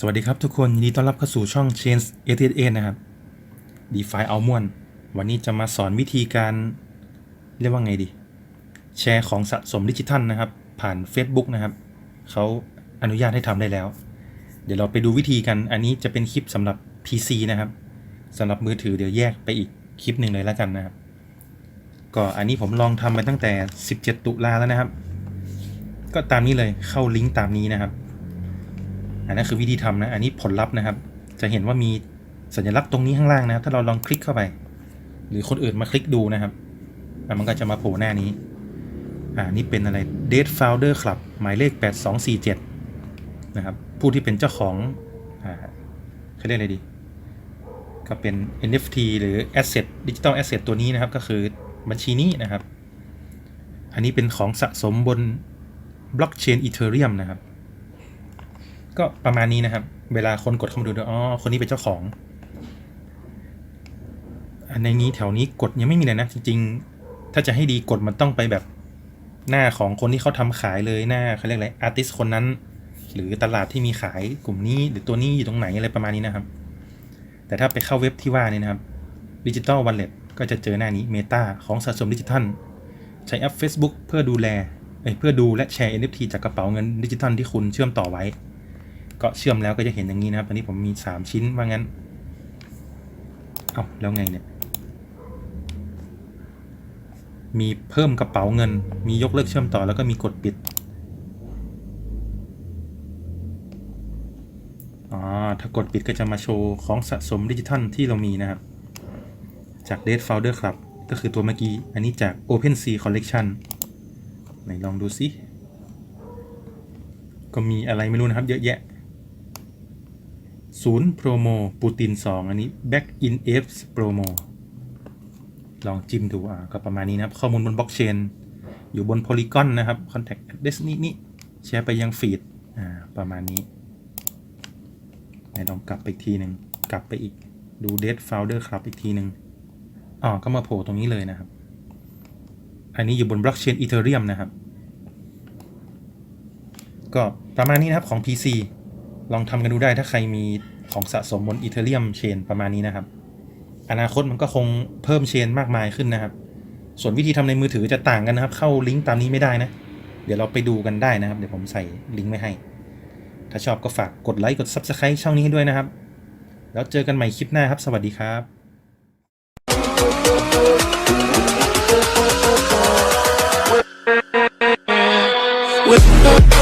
สวัสดีครับทุกคนยินดีต้อนรับเข้าสู่ช่อง Change 88นะครับ DeFi เอาม่วนวันนี้จะมาสอนวิธีการ เรียกว่าไงดี แชร์ของสะสมดิจิทัลนะครับ ผ่าน Facebook นะครับ เขาอนุญาตให้ทำได้แล้ว เดี๋ยวเราไปดูวิธีกัน อันนี้จะเป็นคลิปสำหรับ PC นะครับสำหรับมือถือเดี๋ยวแยกไปอีกคลิปหนึ่งเลยแล้วกันนะครับ ก็อันนี้ผมลองทำไปตั้งแต่ 17 ตุลาแล้วนะครับ ก็ตามนี้เลยเข้าลิงก์ตามนี้นะครับ อันนั้นคือวิธีทำนะ อันนี้ผลลัพธ์นะครับ จะเห็นว่ามีสัญลักษณ์ตรงนี้ข้างล่างนะครับ ถ้าเราลองคลิกเข้าไป หรือคนอื่นมาคลิกดูนะครับมันก็จะมาโผล่หน้านี้ อ่า นี่เป็นอะไร Date Founder Club หมายเลข 8247 นะครับ ผู้ที่เป็นเจ้าของ อ่าเขาเรียกอะไรดี ก็เป็น NFT หรือ Asset Digital Asset ตัวนี้นะครับ ก็คือบัญชีนี้นะครับ อันนี้เป็นของสะสมบนบล็อกเชน Ethereum นะครับ ก็ประมาณนี้นะครับ เวลาคนกดเข้ามาดูด้วยอ๋อคนนี้เป็นเจ้าของ อันในนี้แถวนี้กดยังไม่มีเลยนะจริงๆ ถ้าจะให้ดีกดมันต้องไปแบบหน้าของคนที่เขาทำขายเลยหน้าเขาเรียกอะไรอาร์ติสคนนั้น หรือตลาดที่มีขายกลุ่มนี้ หรือตัวนี้อยู่ตรงไหนอะไรประมาณนี้นะครับ แต่ถ้าไปเข้าเว็บที่ว่านี่นะครับดิจิ t a ลว a ลเล็ตก็จะเจอหน้านี้ Meta ของสะสมดิจิทัล ใช้แอป Facebook เพื่อดูแลเเพื่อดูและแชร์ NFT จากกระเป๋าเงินดิจิทัลที่คุณเชื่อมต่อไว้ ก็เชื่อมแล้วก็จะเห็นอย่างนี้นะครับ ตอนนี้ผมมี 3 ชิ้นว่างั้น เอาแล้วไงเนี่ย มีเพิ่มกระเป๋าเงิน มียกเลิกเชื่อมต่อแล้วก็มีกดปิด อ๋อ ถ้ากดปิดก็จะมาโชว์ของสะสมดิจิทัลที่เรามีนะครับ จาก Date Founder Club ก็คือตัวเมื่อกี้ อันนี้จาก OpenSea Collection ไหนลองดูสิ ก็มีอะไรไม่รู้นะครับ เยอะแยะ ศูนย์โปรโมปูติน 2 อันนี้ Back in Apes โปรโมลองจิ้มดูอะก็ประมาณนี้นะครับ ข้อมูลบนบล็อกเชนอยู่บน Polygon นะครับ Contact Address นี่นี่แชร์ไปยังฟีดอ่าประมาณนี้ไหนลองกลับไปอีกทีหนึ่งกลับไปอีกดู Date Founder Club อีกทีหนึ่งอ๋อก็มาโผล่ตรงนี้เลยนะครับ อันนี้อยู่บนบล็อกเชน Ethereum นะครับ ก็ประมาณนี้นะครับของ PC ลองทำกันดูได้ถ้าใครมีของสะสมบน Ethereum Chain ประมาณนี้นะครับ อนาคตมันก็คงเพิ่มเชนมากมายขึ้นนะครับ ส่วนวิธีทำในมือถือจะต่างกันนะครับ เข้าลิงก์ตามนี้ไม่ได้นะ เดี๋ยวเราไปดูกันได้นะครับ เดี๋ยวผมใส่ลิงก์ไว้ให้ ถ้าชอบก็ฝากกดไลค์กด Subscribe ช่องนี้ให้ด้วยนะครับ แล้วเจอกันใหม่คลิปหน้าครับ สวัสดีครับ with